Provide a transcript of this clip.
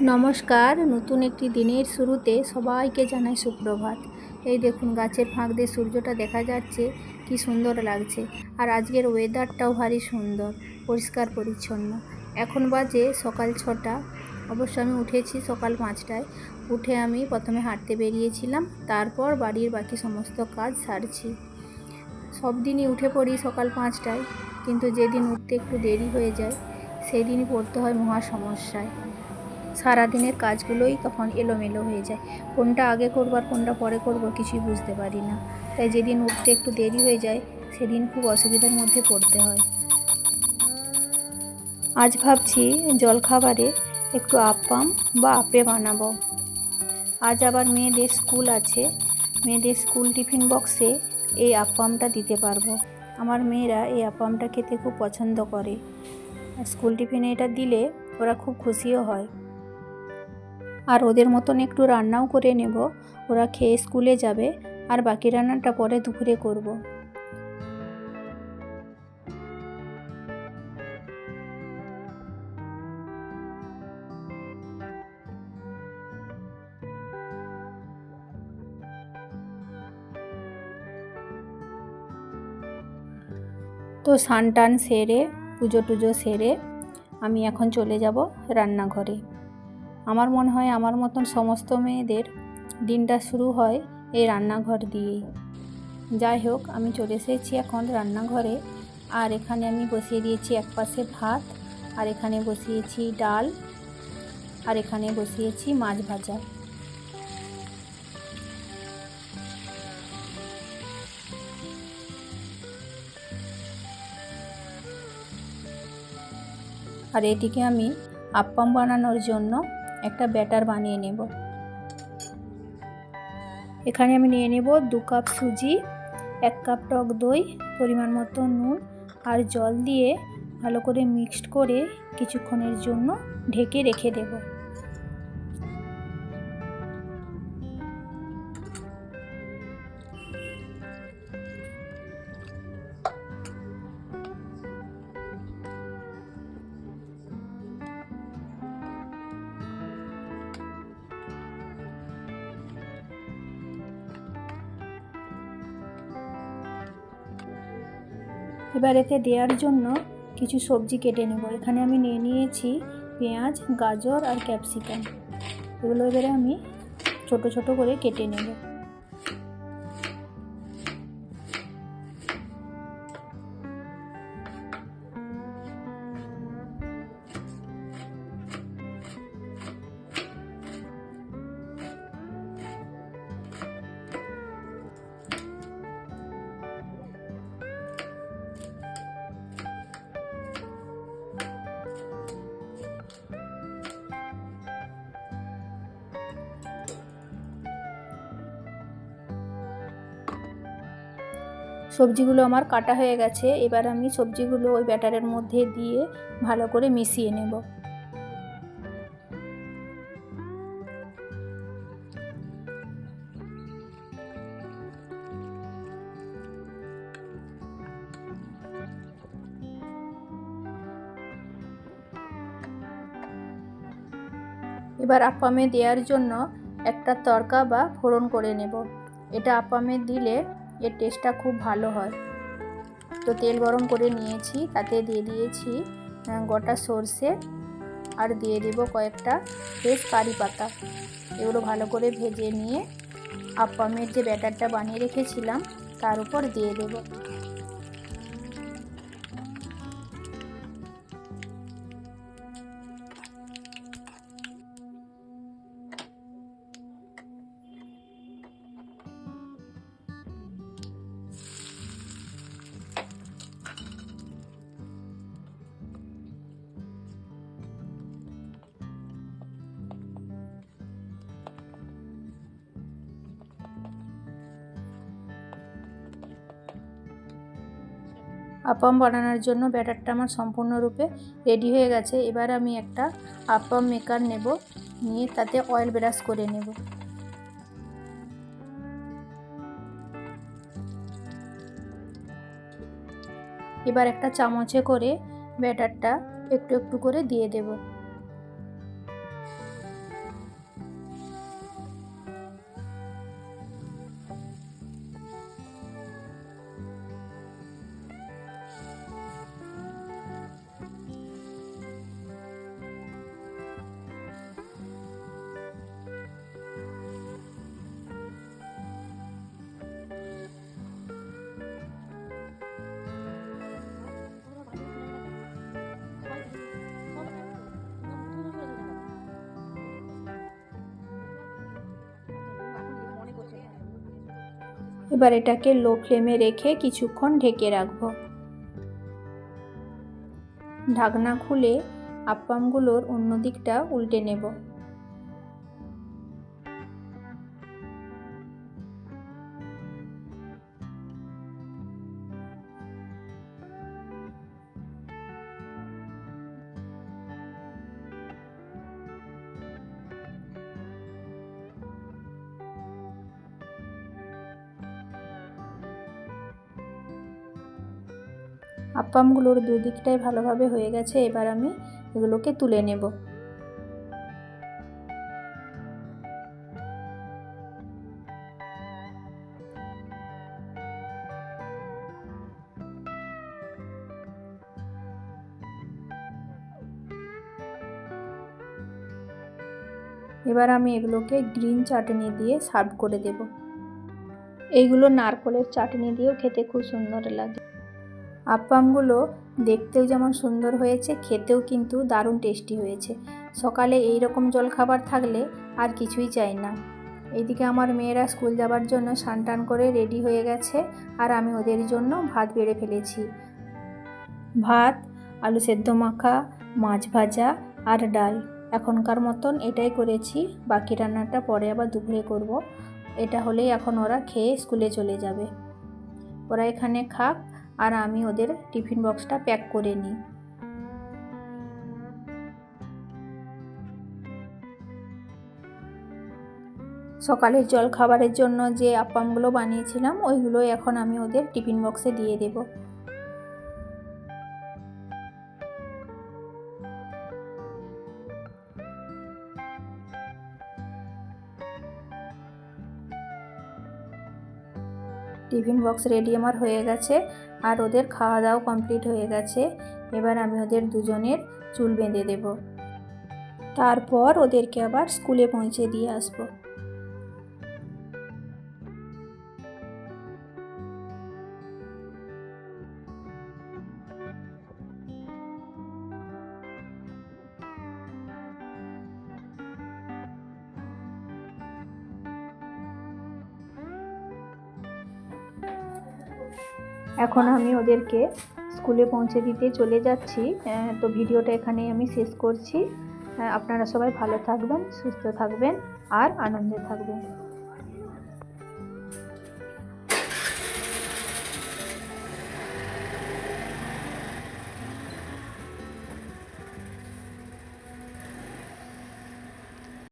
নমস্কার, নতুন একটি দিনের শুরুতে সবাইকে জানাই সুপ্রভাত। এই দেখুন, গাছের ফাঁক দিয়ে সূর্যটা দেখা যাচ্ছে, কি সুন্দর লাগছে। আর আজকের ওয়েদারটাও ভারী সুন্দর, পরিষ্কার পরিচ্ছন্ন। এখন বাজে সকাল ছটা, অবশ্য আমি উঠেছি সকাল পাঁচটায়। উঠে আমি প্রথমে হাঁটতে বেরিয়েছিলাম, তারপর বাড়ির বাকি সমস্ত কাজ সারছি। সব দিনই উঠে পড়ি সকাল পাঁচটায়, কিন্তু যেদিন উঠতে একটু দেরি হয়ে যায় সেই দিনই পড়তে হয় মহা সমস্যায়। সারাদিনের কাজগুলোই তখন এলোমেলো হয়ে যায়। কোনটা আগে করব আর কোনটা পরে করব কিছুই বুঝতে পারি না। তাই যেদিন উঠতে একটু দেরি হয়ে যায়, সেদিন খুব অসুবিধার মধ্যে পড়তে হয়। আজ ভাবছি জলখাবারে একটু আপ্পাম বা আপে বানাবো। আজ আবার মেয়েদের স্কুল আছে। মেয়েদের স্কুল টিফিন বক্সে এই আপ্পামটা দিতে পারব। আমার মেয়েরা এই আপ্পামটা খেতে খুব পছন্দ করে। স্কুল টিফিনে এটা দিলে ওরা খুব খুশিও হয়। আর ওদের মতন একটু রান্নাও করে নেব ওরা খেয়ে স্কুলে যাবে আর বাকি রান্নাটা পরে দুপুরে করব। তো স্নান টান সেরে, পুজো টুজো সেরে আমি এখন চলে যাব রান্নাঘরে আমার মনে হয় আমার মতন সমস্ত মেয়েদের দিনটা শুরু হয় এই রান্নাঘর দিয়েই। যাই হোক, আমি চলে এসেছি এখন রান্নাঘরে। আর এখানে আমি বসিয়ে দিয়েছি এক পাশে ভাত, আর এখানে বসিয়েছি ডাল, আর এখানে বসিয়েছি মাছ ভাজা। আর এটিকে আমি আপ্পাম বানানোর জন্য একটা ব্যাটার বানিয়ে নেব। এখানে আমি নিয়ে নেব দু কাপ সুজি, এক কাপ টক দই, পরিমাণ মতো নুন আর জল দিয়ে ভালো করে মিক্সড করে কিছুক্ষণের জন্য ঢেকে রেখে দেবো। এবার এতে দেওয়ার জন্য কিছু সবজি কেটে নেব। এখানে আমি নিয়ে নিয়েছি পেঁয়াজ, গাজর আর ক্যাপসিকাম। এগুলো এবারে আমি ছোট ছোট করে কেটে নেব। সবজিগুলো আমার কাটা হয়ে গেছে, এবার আমি সবজিগুলো ওই ব্যাটারের মধ্যে দিয়ে ভালো করে মিশিয়ে নেব। এবার আপামে দেওয়ার জন্য একটা তরকা বা ফোড়ন করে নেব। এটা আপ্পামে দিলে এর টেস্টটা খুব ভালো হয়। তো তেল গরম করে নিয়েছি, তাতে দিয়ে দিয়েছি গোটা সর্ষে আর দিয়ে দেব কয়েকটা ফ্রেশ কারি পাতা। এগুলো ভালো করে ভেজে নিয়ে আপামের যে ব্যাটারটা বানিয়ে রেখেছিলাম, তার উপর দিয়ে দেবো। আপাম বানানোর জন্য ব্যাটারটা আমার সম্পূর্ণরূপে রেডি হয়ে গেছে। এবার আমি একটা আপাম মেকার নেব, নিয়ে তাতে অয়েল ব্রাশ করে নেব। এবার একটা চামচে করে ব্যাটারটা একটু একটু করে দিয়ে দেব। এবার এটাকে লো ফ্লেমে রেখে কিছুক্ষণ ঢেকে রাখব। ঢাকনা খুলে আপ্পামগুলোর অন্য দিকটা উল্টে নেব। আপ্পামগুলোর দুদিকটাই ভালোভাবে হয়ে গেছে, এবার আমি এগুলোকে তুলে নেব। এবার আমি এগুলোকে গ্রিন চাটনি দিয়ে সার্ভ করে দেব। এইগুলো নারকলের চাটনি দিয়েও খেতে খুব সুন্দর লাগে। আপ্পামগুলো দেখতেও যেমন সুন্দর হয়েছে, খেতেও কিন্তু দারুণ টেস্টি হয়েছে। সকালে এই রকম জলখাবার থাকলে আর কিছুই চাই না। এদিকে আমার মেয়েরা স্কুল যাবার জন্য টান করে রেডি হয়ে গেছে আর আমি ওদের জন্য ভাত বেড়ে ফেলেছি। ভাত, আলু সেদ্ধ মাখা, মাছ ভাজা আর ডাল। এখনকার মতন এটাই করেছি, বাকি রান্নাটা পরে আবার দুপুরে করব। এটা হলেই এখন ওরা খেয়ে স্কুলে চলে যাবে। ওরা এখানে খাক আর আমি ওদের টিফিন বক্সটা প্যাক করে নিই। সকালের জল খাবারের জন্য যে আপ্পামগুলো বানিয়েছিলাম ওইগুলো এখন আমি ওদের টিফিন বক্সে দিয়ে দেব। টিফিন বক্স রেডি আমার হয়ে গেছে আর ওদের খাওয়া দাওয়া কমপ্লিট হয়ে গেছে। এবার আমি ওদের দুজনের চুল বেঁধে দেব। তারপর ওদেরকে আবার স্কুলে পৌঁছে দিয়ে আসব। এখন আমি ওদেরকে স্কুলে পৌঁছে দিতে চলে যাচ্ছি। তো ভিডিওটা এখানেই আমি শেষ করছি। আপনারা সবাই ভালো থাকবেন, সুস্থ থাকবেন আর আনন্দে থাকবেন।